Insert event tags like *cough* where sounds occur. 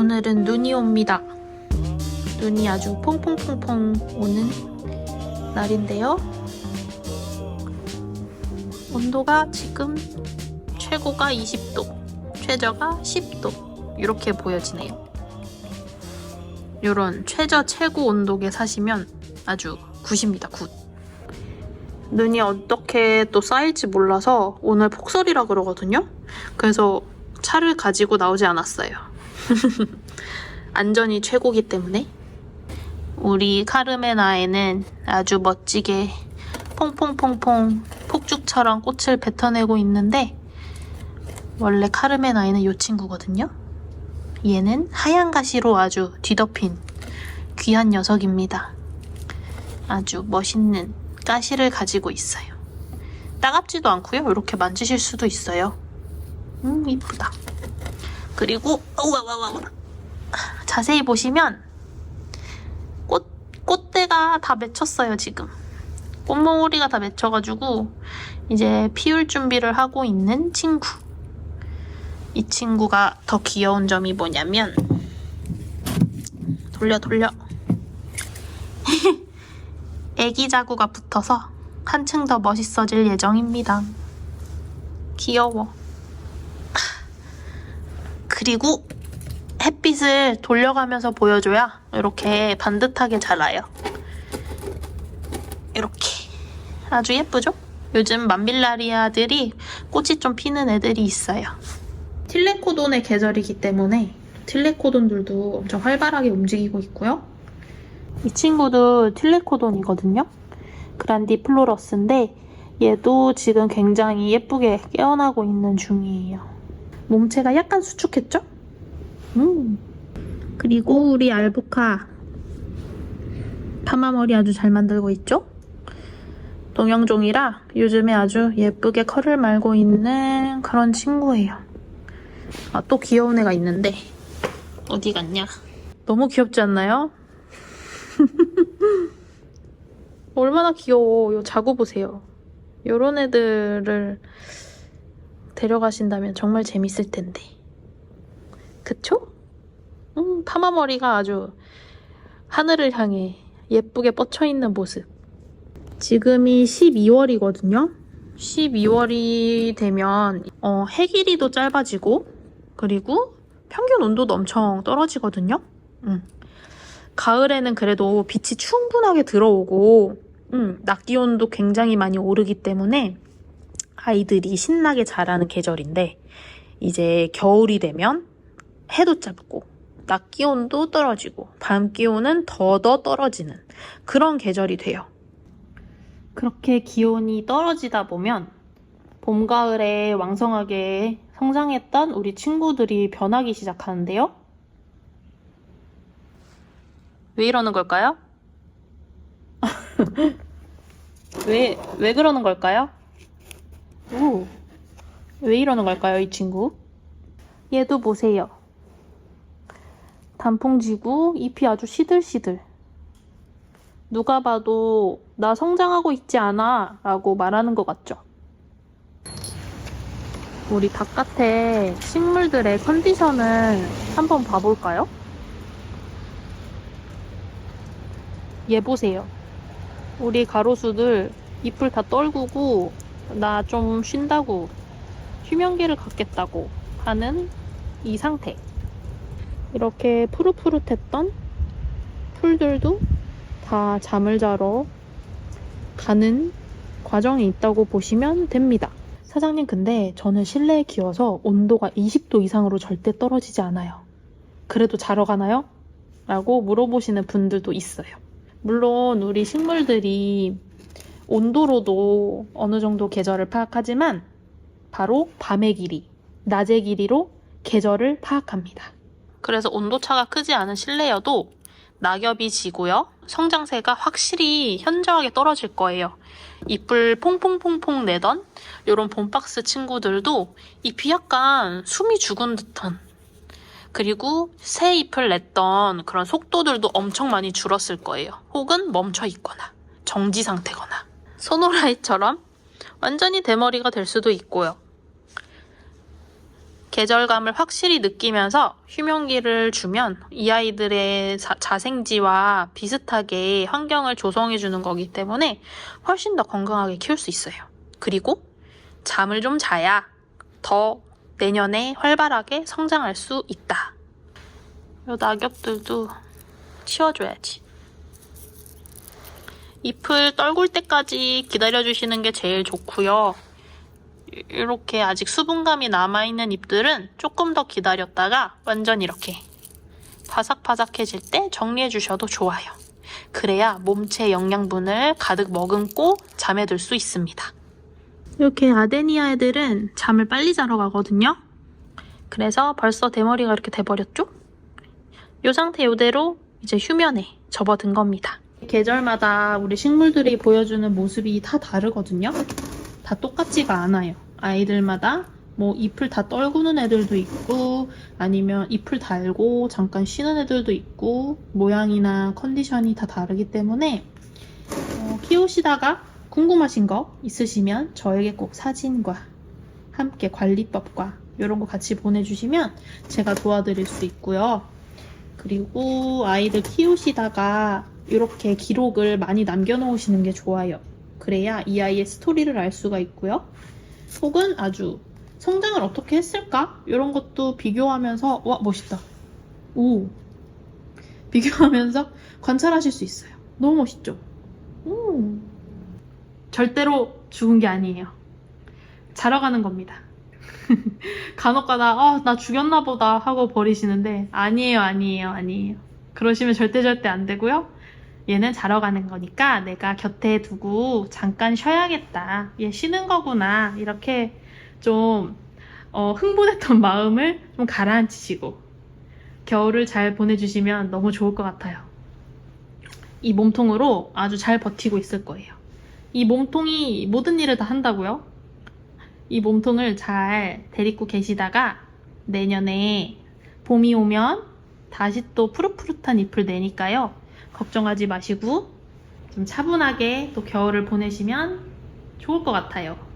오늘은 눈이 옵니다. 눈이 아주 퐁퐁퐁퐁 오는 날인데요. 온도가 지금 최고가 20도, 최저가 10도 이렇게 보여지네요. 이런 최저 최고 온도계 사시면 아주 굿입니다, 굿. 눈이 어떻게 또 쌓일지 몰라서 오늘 폭설이라 그러거든요. 그래서 차를 가지고 나오지 않았어요. *laughs* 안전이 최고기 때문에. 우리 카르메나에는 아주 멋지게 퐁퐁퐁퐁 폭죽처럼 꽃을 뱉어내고 있는데 원래 카르메나에는 이 친구거든요. 얘는 하얀 가시로 아주 뒤덮인 귀한 녀석입니다. 아주 멋있는 가시를 가지고 있어요. 따갑지도 않고요. 이렇게 만지실 수도 있어요. 음, 이쁘다. 그리고 우와와와 자세히 보시면 꽃 꽃대가 다 맺혔어요 지금. 꽃몽오리가 다 맺혀가지고 이제 피울 준비를 하고 있는 친구. 이 친구가 더 귀여운 점이 뭐냐면 돌려 돌려 *laughs* 애기 자구가 붙어서 한층 더 멋있어질 예정입니다. 귀여워. 그리고 햇빛을 돌려가면서 보여줘야 이렇게 반듯하게 자라요. 이렇게 아주 예쁘죠? 요즘 만빌라리아들이 꽃이 좀 피는 애들이 있어요. 틸레코돈의 계절이기 때문에 틸레코돈들도 엄청 활발하게 움직이고 있고요. 이 친구도 틸레코돈이거든요. 그란디 플로러스인데 얘도 지금 굉장히 예쁘게 깨어나고 있는 중이에요. 몸체가 약간 수축했죠? 음. 그리고 우리 알부카 파마머리 아주 잘 만들고 있죠? 동영종이라 요즘에 아주 예쁘게 컬을 말고 있는 그런 친구예요. 아, 또 귀여운 애가 있는데 어디 갔냐? 너무 귀엽지 않나요? *laughs* 얼마나 귀여워. 요 자고 보세요. 요런 애들을 데려가신다면 정말 재밌을 텐데. 그쵸? 음, 파마머리가 아주 하늘을 향해 예쁘게 뻗쳐있는 모습. 지금이 12월이거든요. 12월이 되면 어, 해 길이도 짧아지고 그리고 평균 온도도 엄청 떨어지거든요. 음. 가을에는 그래도 빛이 충분하게 들어오고 음, 낮 기온도 굉장히 많이 오르기 때문에 아이들이 신나게 자라는 계절인데 이제 겨울이 되면 해도 짧고 낮 기온도 떨어지고 밤 기온은 더더 떨어지는 그런 계절이 돼요. 그렇게 기온이 떨어지다 보면 봄, 가을에 왕성하게 성장했던 우리 친구들이 변하기 시작하는데요. 왜 이러는 걸까요? *laughs* 왜, 왜 그러는 걸까요? 오, 왜 이러는 걸까요, 이 친구? 얘도 보세요. 단풍지고 잎이 아주 시들시들. 누가 봐도 나 성장하고 있지 않아 라고 말하는 것 같죠? 우리 바깥의 식물들의 컨디션을 한번 봐볼까요? 얘 보세요. 우리 가로수들 잎을 다 떨구고 나 좀 쉰다고 휴면기를 갖겠다고 하는 이 상태. 이렇게 푸릇푸릇했던 풀들도 다 잠을 자러 가는 과정에 있다고 보시면 됩니다. 사장님, 근데 저는 실내에 키워서 온도가 20도 이상으로 절대 떨어지지 않아요. 그래도 자러 가나요? 라고 물어보시는 분들도 있어요. 물론 우리 식물들이 온도로도 어느 정도 계절을 파악하지만 바로 밤의 길이, 낮의 길이로 계절을 파악합니다. 그래서 온도차가 크지 않은 실내여도 낙엽이 지고요. 성장세가 확실히 현저하게 떨어질 거예요. 잎을 퐁퐁퐁퐁 내던 이런 봄박스 친구들도 잎이 약간 숨이 죽은 듯한 그리고 새 잎을 냈던 그런 속도들도 엄청 많이 줄었을 거예요. 혹은 멈춰 있거나 정지 상태거나 소노라이처럼 완전히 대머리가 될 수도 있고요. 계절감을 확실히 느끼면서 휴면기를 주면 이 아이들의 자, 자생지와 비슷하게 환경을 조성해 주는 거기 때문에 훨씬 더 건강하게 키울 수 있어요. 그리고 잠을 좀 자야 더 내년에 활발하게 성장할 수 있다. 요 낙엽들도 치워줘야지. 잎을 떨굴 때까지 기다려주시는 게 제일 좋고요. 이렇게 아직 수분감이 남아있는 잎들은 조금 더 기다렸다가 완전 이렇게 바삭바삭해질 때 정리해 주셔도 좋아요. 그래야 몸체 영양분을 가득 머금고 잠에 들 수 있습니다. 이렇게 아데니아 애들은 잠을 빨리 자러 가거든요. 그래서 벌써 대머리가 이렇게 돼버렸죠? 이 상태 이대로 이제 휴면에 접어든 겁니다. 계절마다 우리 식물들이 보여주는 모습이 다 다르거든요. 다 똑같지가 않아요. 아이들마다 뭐 잎을 다 떨구는 애들도 있고 아니면 잎을 달고 잠깐 쉬는 애들도 있고 모양이나 컨디션이 다 다르기 때문에 어, 키우시다가 궁금하신 거 있으시면 저에게 꼭 사진과 함께 관리법과 이런 거 같이 보내주시면 제가 도와드릴 수 있고요. 그리고 아이들 키우시다가 이렇게 기록을 많이 남겨놓으시는 게 좋아요. 그래야 이 아이의 스토리를 알 수가 있고요. 혹은 아주 성장을 어떻게 했을까? 이런 것도 비교하면서 와 멋있다. 오 비교하면서 관찰하실 수 있어요. 너무 멋있죠? 오 절대로 죽은 게 아니에요. 자러 가는 겁니다. *laughs* 간혹가다 아, 나 죽였나 보다 하고 버리시는데 아니에요, 아니에요, 아니에요. 그러시면 절대 절대 안 되고요. 얘는 자러 가는 거니까 내가 곁에 두고 잠깐 쉬어야겠다. 얘 쉬는 거구나. 이렇게 좀 어, 흥분했던 *laughs* 마음을 좀 가라앉히시고 겨울을 잘 보내주시면 너무 좋을 것 같아요. 이 몸통으로 아주 잘 버티고 있을 거예요. 이 몸통이 모든 일을 다 한다고요? 이 몸통을 잘 데리고 계시다가 내년에 봄이 오면 다시 또 푸릇푸릇한 잎을 내니까요. 걱정하지 마시고 좀 차분하게 또 겨울을 보내시면 좋을 것 같아요.